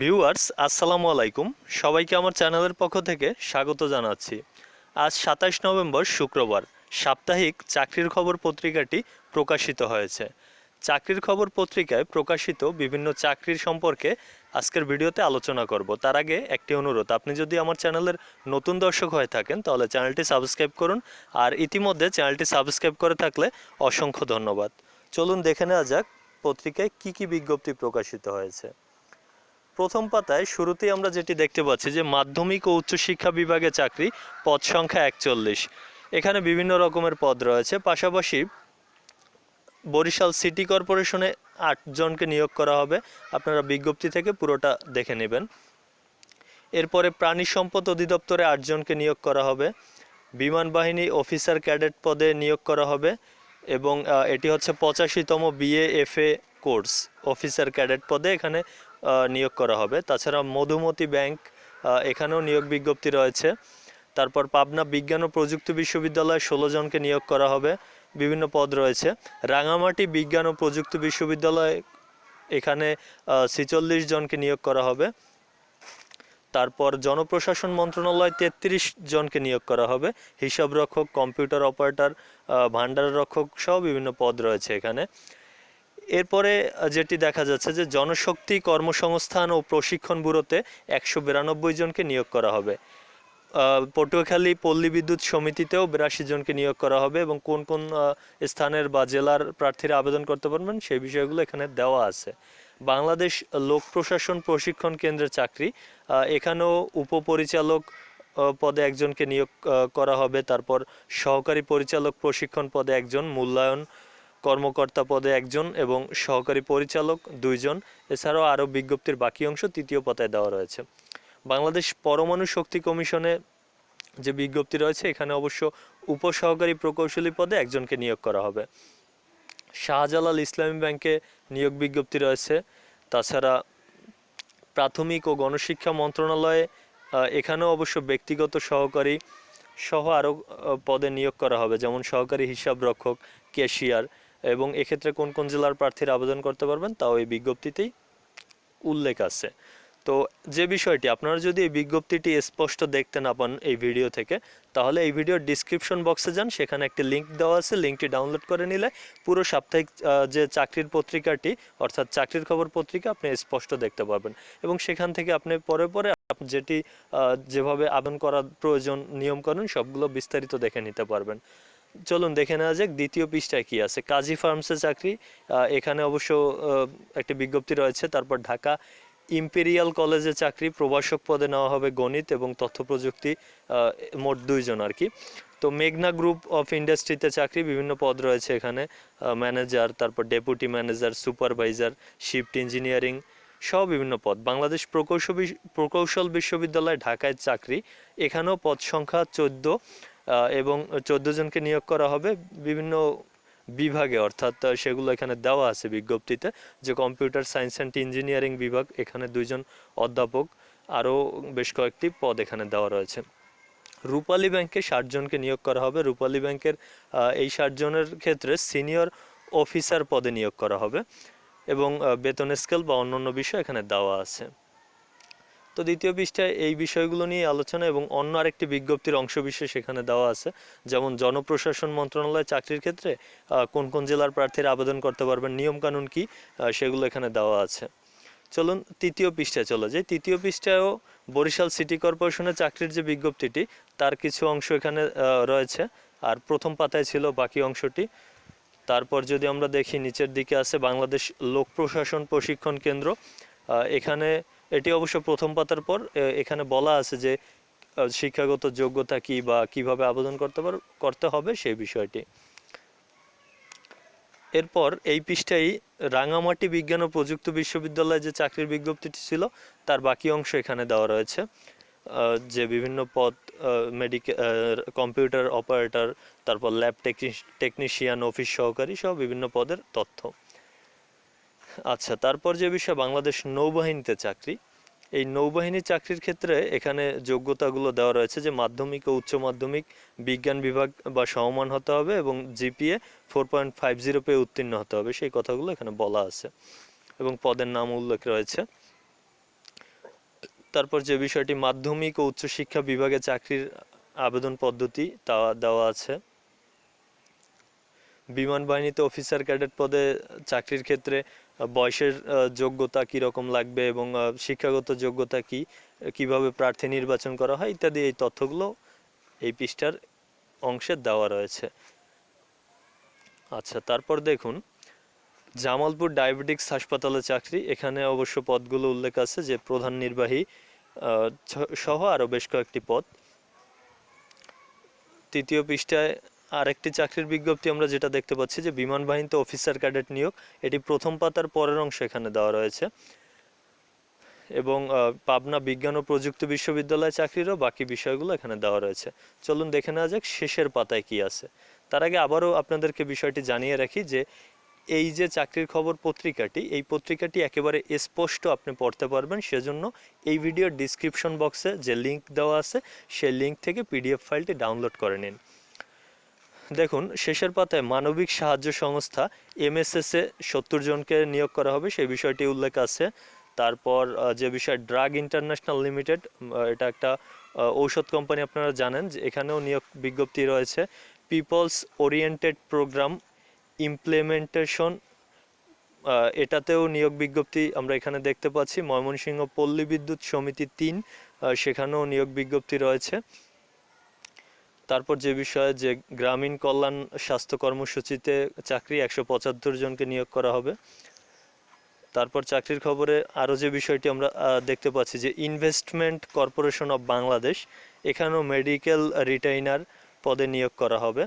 Viewers, আসসালামু আলাইকুম। সবাইকে আমার চ্যানেলের পক্ষ থেকে স্বাগত জানাচ্ছি। আজ সাতাশ নভেম্বর শুক্রবার, সাপ্তাহিক চাকরির খবর পত্রিকাটি প্রকাশিত হয়েছে। চাকরির খবর পত্রিকায় প্রকাশিত বিভিন্ন চাকরির সম্পর্কে আজকের ভিডিওতে আলোচনা করব। তার আগে একটি অনুরোধ, আপনি যদি আমার চ্যানেলের নতুন দর্শক হয়ে থাকেন, তাহলে চ্যানেলটি সাবস্ক্রাইব করুন আর ইতিমধ্যে চ্যানেলটি সাবস্ক্রাইব করে থাকলে অসংখ্য ধন্যবাদ। চলুন দেখে নেওয়া যাক পত্রিকায় কি কি বিজ্ঞপ্তি প্রকাশিত হয়েছে। প্রথম পাতায় শুরুতেই আমরা যেটি দেখতে পাচ্ছি যে মাধ্যমিক ও উচ্চশিক্ষা বিভাগে চাকরি, পদ সংখ্যা একচল্লিশ। এখানে বিভিন্ন রকমের পদ রয়েছে। পাশাপাশি বরিশাল সিটি কর্পোরেশনে আটজনকে নিয়োগ করা হবে। আপনারা বিজ্ঞপ্তি থেকে পুরোটা দেখে নেবেন। এরপরে প্রাণী সম্পদ অধিদপ্তরে আটজনকে নিয়োগ করা হবে। বিমান বাহিনী অফিসার ক্যাডেট পদে নিয়োগ করা হবে এবং এটি হচ্ছে পঁচাশিতম BA F A course, officer cadet পদে। এখানে নিয়োগ করা হবে। তাছাড়া মধুমতি ব্যাংক এখানেও নিয়োগ বিজ্ঞপ্তি রয়েছে। তারপর পাবনা বিজ্ঞান ও প্রযুক্তি বিশ্ববিদ্যালয়ে ষোলো জনকে নিয়োগ করা হবে। বিভিন্ন পদ রয়েছে। রাঙামাটি বিজ্ঞান ও প্রযুক্তি বিশ্ববিদ্যালয় এখানে ছেচল্লিশ জনকে নিয়োগ করা হবে। তারপর জনপ্রশাসন মন্ত্রণালয় তেত্রিশ জনকে নিয়োগ করা হবে। হিসাব রক্ষক কম্পিউটার অপারেটর ভান্ডার রক্ষক সহ বিভিন্ন পদ রয়েছে এখানে। এরপরে যেটি দেখা যাচ্ছে যে জনশক্তি কর্মসংস্থান ও প্রশিক্ষণ ব্যুরোতে একশো বিরানব্বই জনকে নিয়োগ করা হবে। পটুয়াখালী পল্লী বিদ্যুৎ সমিতিতেও বিরাশি জনকে নিয়োগ করা হবে এবং কোন কোন স্থানের বা জেলার প্রার্থীরা আবেদন করতে পারবেন সেই বিষয়গুলো এখানে দেওয়া আছে। বাংলাদেশ লোক প্রশাসন প্রশিক্ষণ কেন্দ্রের চাকরি এখানেও উপপরিচালক পদে একজনকে নিয়োগ করা হবে। তারপর সহকারী পরিচালক প্রশিক্ষণ পদে একজন, মূল্যায়ন কর্মকর্তা পদে একজন এবং সহকারী পরিচালক দুইজন। এছাড়াও আরও বিজ্ঞপ্তির বাকি অংশ তৃতীয় পাতায় দেওয়া রয়েছে। বাংলাদেশ পরমাণু শক্তি কমিশনে যে বিজ্ঞপ্তি রয়েছে, এখানে অবশ্য উপসহকারী প্রকৌশলী পদে একজনকে নিয়োগ করা হবে। শাহজালাল ইসলামী ব্যাংকে নিয়োগ বিজ্ঞপ্তি রয়েছে। তাছাড়া প্রাথমিক ও গণশিক্ষা মন্ত্রণালয়ে এখানেও অবশ্য ব্যক্তিগত সহকারী সহ আরও পদে নিয়োগ করা হবে, যেমন সহকারী হিসাব রক্ষক ক্যাশিয়ার। এবং এক্ষেত্রে কোন কোন জেলার প্রার্থীরা আবেদন করতে পারবেন তাও এই বিজ্ঞপ্তিতেই উল্লেখ আছে। তো যে বিষয়টি, আপনারা যদি এই বিজ্ঞপ্তিটি স্পষ্ট দেখতে না পান এই ভিডিও থেকে, তাহলে এই ভিডিওর ডিসক্রিপশন বক্সে যান, সেখানে একটি লিঙ্ক দেওয়া আছে লিঙ্কটি ডাউনলোড করে নিলে পুরো সাপ্তাহিক যে চাকরির পত্রিকাটি, অর্থাৎ চাকরির খবর পত্রিকা আপনি স্পষ্ট দেখতে পারবেন। এবং সেখান থেকে আপনি পরে পরে যেটি যেভাবে আবেদন করার প্রয়োজন, নিয়মকানুন, সবগুলো বিস্তারিত দেখে নিতে পারবেন। চলুন দেখে নেওয়া যাক দ্বিতীয় পৃষ্ঠায় কি আছে। কাজী ফার্মসে চাকরি এখানে অবশ্য একটি বিজ্ঞপ্তি রয়েছে, তারপর ঢাকা ইম্পেরিয়াল কলেজে চাকরি, প্রভাষক পদে নেওয়া হবে গণিত এবং তথ্য প্রযুক্তি মোট দুইজন আর কি। তো মেঘনা গ্রুপ অফ ইন্ডাস্ট্রিতে চাকরি, বিভিন্ন পদ রয়েছে এখানে ম্যানেজার, তারপর deputy manager, supervisor, shift engineering, সহ বিভিন্ন পদ। বাংলাদেশ প্রকৌশল প্রকৌশল বিশ্ববিদ্যালয় ঢাকায় চাকরি, এখানেও পদ সংখ্যা চোদ্দ। এবং চোদ্দ জনকে নিয়োগ করা হবে বিভিন্ন বিভাগে, অর্থাৎ সেগুলো এখানে দেওয়া আছে বিজ্ঞপ্তিতে যে কম্পিউটার সায়েন্স অ্যান্ড ইঞ্জিনিয়ারিং বিভাগ, এখানে দুইজন অধ্যাপক, আরও বেশ কয়েকটি পদ এখানে দেওয়া রয়েছে। রূপালী ব্যাংকে ষাট জনকে নিয়োগ করা হবে। রূপালী ব্যাংকের এই ষাট জনের ক্ষেত্রে সিনিয়র অফিসার পদে নিয়োগ করা হবে এবং বেতন স্কেল বা অন্যান্য বিষয় এখানে দেওয়া আছে। তো দ্বিতীয় পৃষ্ঠায় এই বিষয়গুলো নিয়ে আলোচনা এবং অন্য আরেকটি বিজ্ঞপ্তির অংশবিশেষ সেখানে দেওয়া আছে, যেমন জনপ্রশাসন মন্ত্রণালয় চাকরির ক্ষেত্রে কোন কোন জেলার প্রার্থীরা আবেদন করতে পারবেন নিয়মকানুন কি সেগুলো এখানে দেওয়া আছে। চলুন তৃতীয় পৃষ্ঠায় চলে যাই। তৃতীয় পৃষ্ঠায়ও বরিশাল সিটি কর্পোরেশনের চাকরির যে বিজ্ঞপ্তিটি, তার কিছু অংশ এখানে রয়েছে। আর প্রথম পাতায় ছিল বাকি অংশটি। তারপর যদি আমরা দেখি, নিচের দিকে আছে বাংলাদেশ লোক প্রশাসন প্রশিক্ষণ কেন্দ্র। এখানে এটি অবশ্য প্রথম পাতার পর এখানে বলা আছে যে শিক্ষাগত যোগ্যতা কি বা কীভাবে আবেদন করতে পার, করতে হবে সেই বিষয়টি। এরপর এই পৃষ্ঠায় রাঙামাটি বিজ্ঞান ও প্রযুক্তি বিশ্ববিদ্যালয়ে যে চাকরির বিজ্ঞপ্তিটি ছিল, তার বাকি অংশ এখানে দেওয়া রয়েছে। যে বিভিন্ন পদ মেডিকেল কম্পিউটার অপারেটর তারপর ল্যাব টেকনিশিয়ান অফিস সহকারী সহ বিভিন্ন পদের তথ্য। আচ্ছা তারপর যে বিষয়, বাংলাদেশ নৌবাহিনীতে চাকরি। এই নৌবাহিনী চাকরির ক্ষেত্রে এখানে যোগ্যতাগুলো দেওয়া রয়েছে যে মাধ্যমিক ও উচ্চ মাধ্যমিক বিজ্ঞান বিভাগ বা সমমান হতে হবে এবং GPA four point five zero পেয়ে উত্তীর্ণ হতে হবে। সেই কথাগুলো এখানে বলা আছে এবং পদের নাম উল্লেখ রয়েছে। তারপর যে বিষয়টি, মাধ্যমিক ও উচ্চশিক্ষা বিভাগে চাকরির আবেদন পদ্ধতি তা দেওয়া আছে। বিমান বাহিনীতে অফিসার ক্যাডেট পদে চাকরির ক্ষেত্রে বয়সের যোগ্যতা কী রকম লাগবে এবং শিক্ষাগত যোগ্যতা কি, কীভাবে প্রার্থী নির্বাচন করা হয় ইত্যাদি এই তথ্যগুলো এই পৃষ্ঠার অংশে দেওয়া রয়েছে। আচ্ছা তারপর দেখুন, জামালপুর ডায়াবেটিক্স হাসপাতালে চাকরি, এখানে অবশ্য পদগুলো উল্লেখ আছে যে প্রধান নির্বাহী সহ আরও বেশ কয়েকটি পদ। তৃতীয় পৃষ্ঠায় আরেকটি চাকরির বিজ্ঞপ্তি আমরা যেটা দেখতে পাচ্ছি যে বিমান বাহিনীতে অফিসার ক্যাডেট নিয়োগ, এটি প্রথম পাতার পরের অংশ এখানে দেওয়া রয়েছে। এবং পাবনা বিজ্ঞান ও প্রযুক্তি বিশ্ববিদ্যালয়ে চাকরিরও বাকি বিষয়গুলো এখানে দেওয়া রয়েছে। চলুন দেখে নেওয়া যাক শেষের পাতায় কি আছে। তার আগে আবারও আপনাদেরকে বিষয়টি জানিয়ে রাখি যে, এই যে চাকরির খবর পত্রিকাটি, এই পত্রিকাটি একেবারে স্পষ্ট আপনি পড়তে পারবেন। সেজন্য এই ভিডিওর ডিসক্রিপশন বক্সে যে লিংক দেওয়া আছে, সেই লিংক থেকে পিডিএফ ফাইলটি ডাউনলোড করে নিন। দেখুন, শেষের পাতায় মানবিক সাহায্য সংস্থা এমএসএসে সত্তর জনকে নিয়োগ করা হবে, সেই বিষয়টি উল্লেখ আছে। তারপর যে বিষয় ড্রাগ ইন্টারন্যাশনাল লিমিটেড এটা একটা ঔষধ কোম্পানি আপনারা জানেন, যে এখানেও নিয়োগ বিজ্ঞপ্তি রয়েছে। পিপলস ওরিয়েন্টেড প্রোগ্রাম ইমপ্লিমেন্টেশন এটাতেও নিয়োগ বিজ্ঞপ্তি আমরা এখানে দেখতে পাচ্ছি। ময়মনসিংহ পল্লী বিদ্যুৎ সমিতি তিন সেখানেও নিয়োগ বিজ্ঞপ্তি রয়েছে। তারপর যে বিষয়ে যে গ্রামীণ কল্যাণ স্বাস্থ্য কর্মসূচিতে চাকরি, একশো পঁচাত্তর জনকে নিয়োগ করা হবে। তারপর চাকরির খবরে আরও যে বিষয়টি আমরা দেখতে পাচ্ছি যে ইনভেস্টমেন্ট কর্পোরেশন অফ বাংলাদেশ এখানেও মেডিকেল রিটাইনার পদে নিয়োগ করা হবে।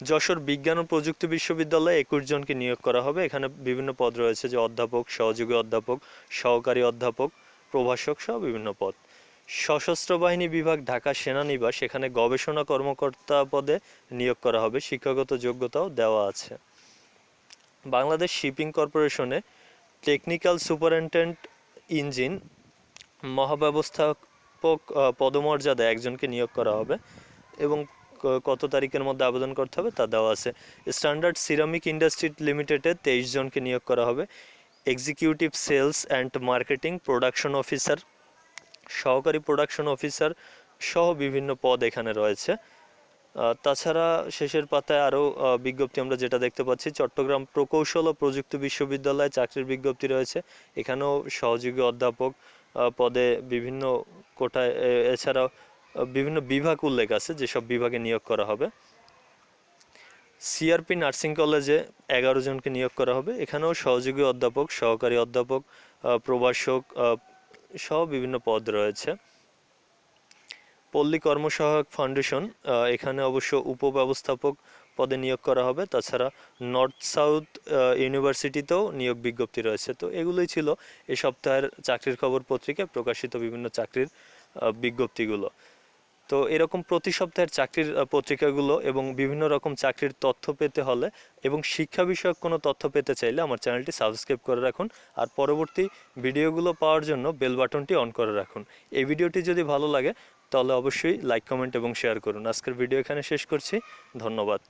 যশোর বিজ্ঞান ও প্রযুক্তি বিশ্ববিদ্যালয়ে একুশ জনকে নিয়োগ করা হবে। এখানে বিভিন্ন পদ রয়েছে যে অধ্যাপক, সহযোগী অধ্যাপক, সহকারী অধ্যাপক, প্রভাষক সহ বিভিন্ন পদ। সশস্ত্র বাহিনী বিভাগ ঢাকা সেনানিবাস এখানে গবেষণা কর্মকর্তা পদে নিয়োগ করা হবে। শিক্ষাগত যোগ্যতাও দেওয়া আছে। বাংলাদেশ শিপিং কর্পোরেশনে টেকনিক্যাল সুপারিনটেন্ডেন্ট ইঞ্জিন মহাব্যবস্থাপক পদমর্যাদা একজনকে নিয়োগ করা হবে এবং কত তারিখের মধ্যে আবেদন করতে হবে তা দেওয়া আছে। স্ট্যান্ডার্ড সিরামিক ইন্ডাস্ট্রি লিমিটেডে তেইশ জনকে নিয়োগ করা হবে। Executive sales and marketing production officer সহকারী প্রোডাকশন অফিসার সহ বিভিন্ন পদ এখানে রয়েছে। তাছাড়া শেষের পাতায় আরও বিজ্ঞপ্তি আমরা যেটা দেখতে পাচ্ছি, চট্টগ্রাম প্রকৌশল ও প্রযুক্তি বিশ্ববিদ্যালয়ে চাকরির বিজ্ঞপ্তি রয়েছে। এখানেও সহযোগী অধ্যাপক পদে বিভিন্ন কোটায় এছাড়াও বিভিন্ন বিভাগ উল্লেখ আছে, যেসব বিভাগে নিয়োগ করা হবে। সিআরপি নার্সিং কলেজে এগারো জনকে নিয়োগ করা হবে। এখানেও সহযোগী অধ্যাপক, সহকারী অধ্যাপক প্রভাষক সহ বিভিন্ন পদ রয়েছে। পল্লী কর্মসহায়ক ফাউন্ডেশন এখানে অবশ্য উপব্যবস্থাপক পদে নিয়োগ করা হবে। তাছাড়া নর্থ সাউথ ইউনিভার্সিটিতেও নিয়োগ বিজ্ঞপ্তি রয়েছে। তো এগুলোই ছিল এ সপ্তাহের চাকরির খবর পত্রিকায় প্রকাশিত বিভিন্ন চাকরির বিজ্ঞপ্তিগুলো। তো এরকম প্রতি সপ্তাহের চাকরির পত্রিকাগুলো এবং বিভিন্ন রকম চাকরির তথ্য পেতে হলে এবং শিক্ষা বিষয়ক কোনো তথ্য পেতে চাইলে আমার চ্যানেলটি সাবস্ক্রাইব করে রাখুন আর পরবর্তী ভিডিওগুলো পাওয়ার জন্য বেল বাটনটি অন করে রাখুন। এই ভিডিওটি যদি ভালো লাগে তাহলে অবশ্যই লাইক, কমেন্ট এবং শেয়ার করুন। আজকের ভিডিও এখানে শেষ করছি। ধন্যবাদ।